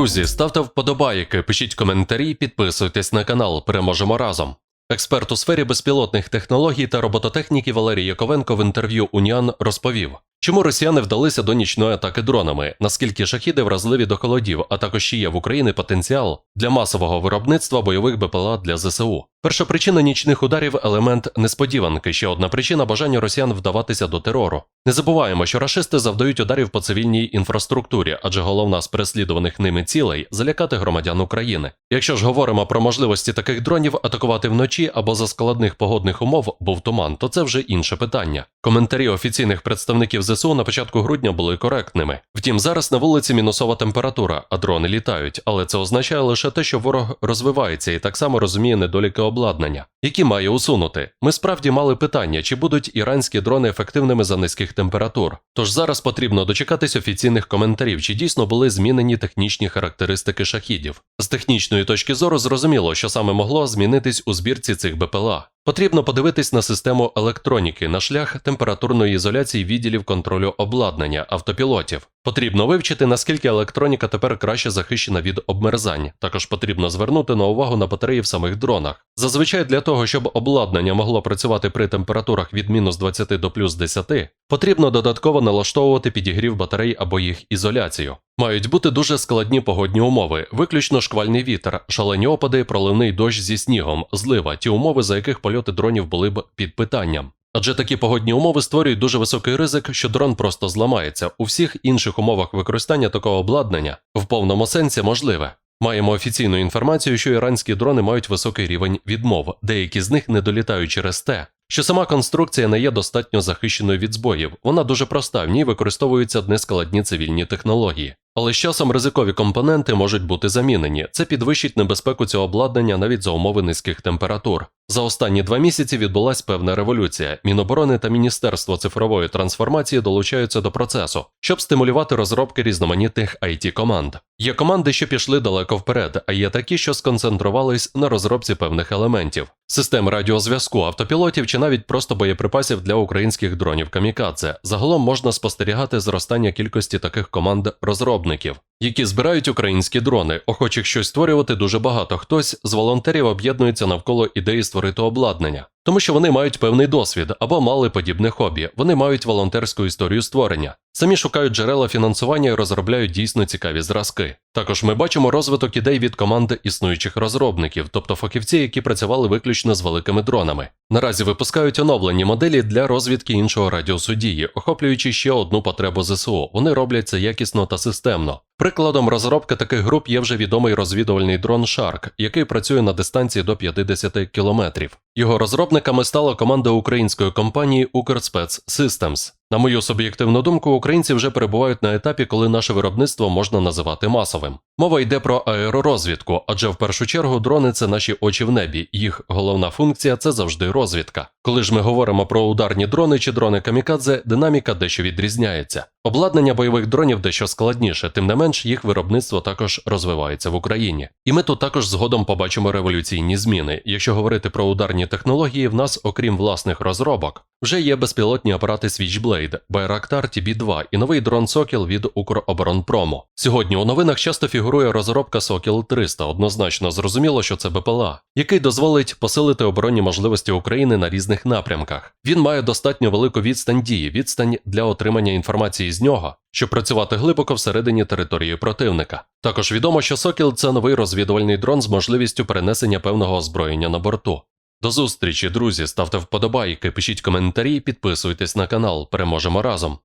Друзі, ставте вподобайки, пишіть коментарі, підписуйтесь на канал. Переможемо разом. Експерт у сфері безпілотних технологій та робототехніки Валерій Яковенко в інтерв'ю Уніан розповів, чому росіяни вдалися до нічної атаки дронами, наскільки шахіди вразливі до холодів, а також чи є в Україні потенціал для масового виробництва бойових БПЛА для ЗСУ. Перша причина нічних ударів елемент несподіванки. Ще одна причина бажання росіян вдаватися до терору. Не забуваємо, що рашисти завдають ударів по цивільній інфраструктурі, адже головна з переслідуваних ними цілей залякати громадян України. Якщо ж говоримо про можливості таких дронів атакувати вночі або за складних погодних умов був туман, то це вже інше питання. Коментарі офіційних представників ЗСУ на початку грудня були коректними. Втім, зараз на вулиці мінусова температура, а дрони літають, але це означає лише те, що ворог розвивається і так само розуміє недоліки обладнання, які має усунути. Ми справді мали питання, чи будуть іранські дрони ефективними за низьких температур. Тож зараз потрібно дочекатись офіційних коментарів, чи дійсно були змінені технічні характеристики шахідів. З технічної точки зору зрозуміло, що саме могло змінитись у збірці цих БПЛА. Потрібно подивитись на систему електроніки, на шлях температурної ізоляції відділів контролю обладнання автопілотів. Потрібно вивчити, наскільки електроніка тепер краще захищена від обмерзань. Також потрібно звернути на увагу на батареї в самих дронах. Зазвичай для того, щоб обладнання могло працювати при температурах від мінус 20 до плюс 10, потрібно додатково налаштовувати підігрів батарей або їх ізоляцію. Мають бути дуже складні погодні умови, виключно шквальний вітер, шалені опади, проливний дощ зі снігом, злива, ті умови, за яких польоти дронів були б під питанням. Адже такі погодні умови створюють дуже високий ризик, що дрон просто зламається. У всіх інших умовах використання такого обладнання в повному сенсі можливе. Маємо офіційну інформацію, що іранські дрони мають високий рівень відмов, деякі з них не долітають через те, що сама конструкція не є достатньо захищеною від збоїв. Вона дуже проста, в ній використовуються нескладні цивільні технології. Але з часом ризикові компоненти можуть бути замінені. Це підвищить небезпеку цього обладнання навіть за умови низьких температур. За останні два місяці відбулася певна революція. Міноборони та Міністерство цифрової трансформації долучаються до процесу, щоб стимулювати розробки різноманітних it команд. Є команди, що пішли далеко вперед, а є такі, що сконцентрувались на розробці певних елементів, систем радіозв'язку, автопілотів чи навіть просто боєприпасів для українських дронів камікадзе. Загалом можна спостерігати зростання кількості таких команд розробників народників. Які збирають українські дрони, охочих щось створювати дуже багато. Хтось з волонтерів об'єднується навколо ідеї створити обладнання, тому що вони мають певний досвід або мали подібне хобі. Вони мають волонтерську історію створення. Самі шукають джерела фінансування і розробляють дійсно цікаві зразки. Також ми бачимо розвиток ідей від команди існуючих розробників, тобто фахівці, які працювали виключно з великими дронами. Наразі випускають оновлені моделі для розвідки іншого радіусу дії, охоплюючи ще одну потребу ЗСУ. Вони роблять це якісно та системно. Прикладом розробки таких груп є вже відомий розвідувальний дрон Shark, який працює на дистанції до 50 кілометрів. Його розробниками стала команда української компанії Укрспец Systems. На мою суб'єктивну думку, українці вже перебувають на етапі, коли наше виробництво можна називати масовим. Мова йде про аеророзвідку, адже в першу чергу дрони це наші очі в небі. Їх головна функція це завжди розвідка. Коли ж ми говоримо про ударні дрони чи дрони камікадзе, динаміка дещо відрізняється. Обладнання бойових дронів дещо складніше, тим не менш їх виробництво також розвивається в Україні. І ми тут також згодом побачимо революційні зміни. Якщо говорити про ударні технології, в нас, окрім власних розробок, вже є безпілотні апарати Switchblade, Bayraktar TB2 і новий дрон Сокіл від Укроборонпрому. Сьогодні у новинах часто фігурує розробка Сокіл 300. Однозначно зрозуміло, що це БПЛА, який дозволить посилити оборонні можливості України на різних напрямках. Він має достатньо велику відстань дії, відстань для отримання інформації з нього, щоб працювати глибоко всередині території противника. Також відомо, що Сокіл це новий розвідувальний дрон з можливістю перенесення певного озброєння на борту. До зустрічі, друзі, ставте вподобайки, пишіть коментарі, підписуйтесь на канал. Переможемо разом.